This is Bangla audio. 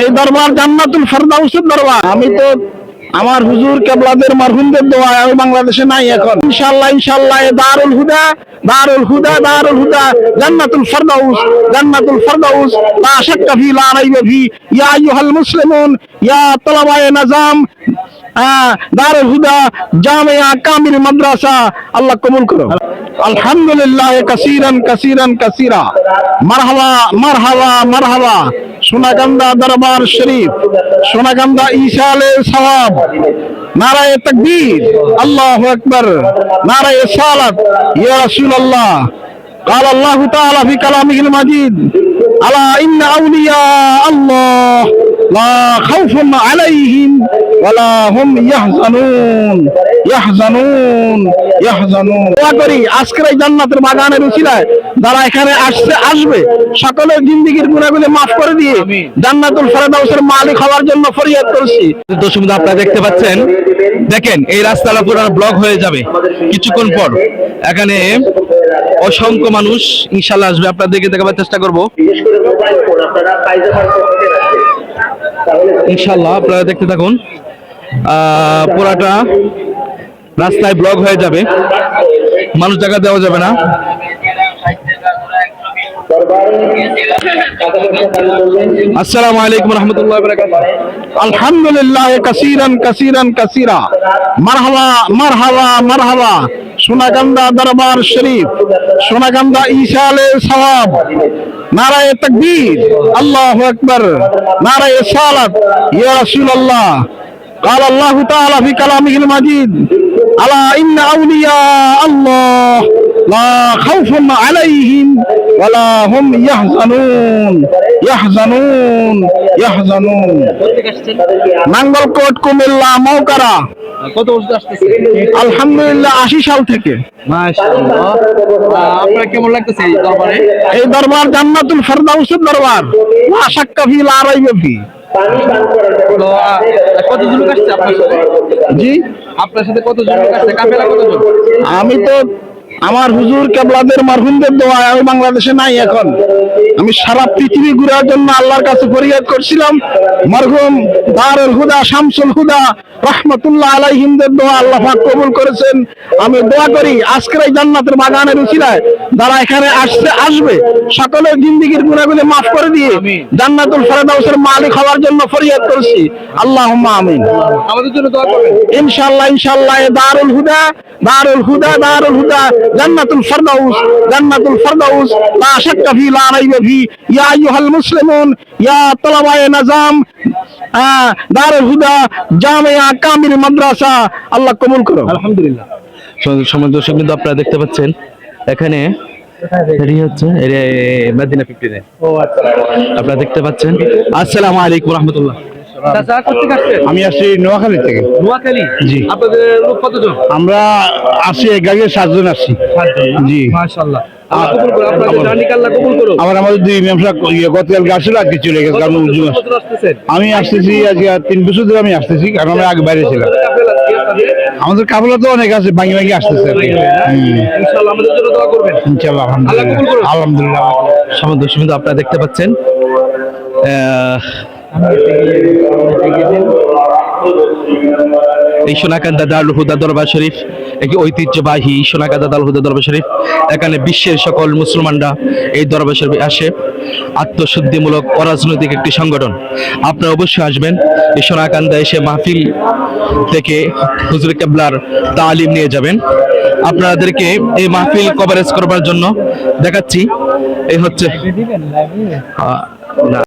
এই দরবার জান্নাতুল ফেরদাউসের দরবার। আমি তো আমার হুজুর কেবলাদের মারহুমদের দোয়া আমি বাংলাদেশে নাই এখন। ইনশাআল্লাহ এ দারুল হুদা দারুল হুদা দারুল হুদা, জান্নাতুল ফেরদাউস জান্নাতুল ফেরদাউস, লা শাক্কা ফি, লা রাইবা ফি। ইয়া আইয়ুহাল মুসলিমুন, ইয়া তালাবায়ে নাজাম দারুল হুদা, জামিয়া কামিল মাদ্রাসা, আল্লাহ কবুল করো। আলহামদুলিল্লাহ, কাসিরান কাসিরান, কাসিরা। মারহাবা মারহাবা মারহাবা। সোনাকান্দা দরবার শরীফ সোনাকান্দা ঈশালে সওয়াব নারায়ে তাকবীর আল্লাহু আকবার নারায়ে সালাত ইয়া রাসূলুল্লাহ قال الله تعالى في كلامه المجيد ألا إن أولياء الله لا خوف عليهم এই আপনারা দেখতে পাচ্ছেন দেখেন এই রাস্তাটা পুরো ব্লক হয়ে যাবে কিছুক্ষণ পর। এখানে অসংখ্য মানুষ ইনশাল্লাহ আসবে আপনার দেখে দেখাবার চেষ্টা করব। ইনশাল্লাহ আপনারা দেখতে থাকুন। পুরাটা রাস্তায় ব্লক হয়ে যাবে। মানুষ জায়গা দেওয়া যাবে না। আসসালামু আলাইকুম রহমতুল্লাহ আলহামদুলিল্লাহ, কাসিরান কাসিরান, কাসিরা। মারহাবা মারহাবা মারহাবা। দরবার শরীফ, সোনাকান্দা ঈশালে সওয়াব। নারায়ে তাকবীর, আল্লাহু আকবার। নারায়ে সালাত, ইয়া রাসূলুল্লাহ। قال الله تعالى في كلامه المجيد ألا إن أولياء الله لا خوف عليهم ولا هم يحزنون يحزنون يحزنون নাঙ্গলকোট কুমিল্লা মৌকারা কত বছর আসতেছে আলহামদুলিল্লাহ আশি সাল থেকে মাশাআল্লাহ আপনার কেমন লাগতেছে এই দরবারে এই দরবার জান্নাতুল ফেরদাউসের দরবার লা শাক্কা ফি লা রাইবা ফি পানি পান করার তো, কতজন লোক আসছে আপনার সাথে? জি। আপনার সাথে কতজন লোক আসছে? কাফেলা কতজন? আমি তো আমার হুজুর কেবলাদের মারহুমদের দোয়া আমি বাংলাদেশে নাই এখন। আমি সারা পৃথিবী ঘুরার জন্য আল্লাহর কাছে ফরিয়াদ করছিলাম। মারহুম দারুল হুদা শামসুল হুদা রহমতুল্লাহ আলাইহিমদের দোয়া আল্লাহ পাক কবুল করেছেন। আমি দোয়া করি আজকের এই জান্নাতের বাগানের উচিলায় যারা এখানে আসছে আসবে। সকলের জিন্দিগির গুণাগুলি মাফ করে দিয়ে জান্নাতুল ফেরদাউসের মালিক হওয়ার জন্য ফরিয়াদ করছি। আল্লাহ আমিন। আমাদের জন্য দোয়া করবেন। ইনশাআল্লাহ ইনশাআল্লাহ দারুল হুদা দারুল হুদা দারুল হুদা। জান্নাতুল ফেরদাউস জান্নাতুল ফেরদাউস লা শাক্কা ফি লা রাইবা ফি। ইয়া আইয়ুহাল মুসলিমুন ইয়া তালাবায়ে নাজাম দারুল হুদা জামিয়া কামিল মাদ্রাসা। আল্লাহ কবুল করো। আলহামদুলিল্লাহ। সময় দর্শক কিন্তু আপনারা দেখতে পাচ্ছেন এখানে এটি হচ্ছে এর ফিফটিনে। আপনারা দেখতে পাচ্ছেন। আসসালামু আলাইকুম রহমতুল্লাহ। চাচা কোথা আসছেন? আমি আসছি নোয়াখালী থেকে। নোয়াখালী? জি। আপনাদের লোক কতজন? আমরা আসি গাড়ির সাতজন আসছি জি। মাশাআল্লাহ। আবার আমাদের দুই মেমসা গতকাল গাছিল আজকে চলে গেছে কারণ আমি আসতেছি আজকে তিন বছর ধরে আমি আসতেছি কারণ আমি আগে বাইরে ছিলাম? আমাদের কাবলা তো অনেক আছে ভাঙি ভাঙি আসতেছে। আলহামদুলিল্লাহ। সমাজ কিন্তু আপনারা দেখতে পাচ্ছেন। আহ, এই সোনাকান্দা দারুল হুদা দরবার শরীফ একটি ঐতিহ্যবাহী সোনাকান্দা দারুল হুদা দরবার শরীফ। এখানে বিশ্বের সকল মুসলমানরা এই দরবার শরীফে আসে। আত্মশুদ্ধিমূলক অরাজনৈতিক একটি সংগঠন। আপনারা অবশ্যই আসবেন এই সোনাকান্দা এসে মাহফিল থেকে হুজুর কেবলার তালিম নিয়ে যাবেন। আপনাদেরকে এই মাহফিল কভারেজ করবার জন্য দেখাচ্ছি। এই হচ্ছে না।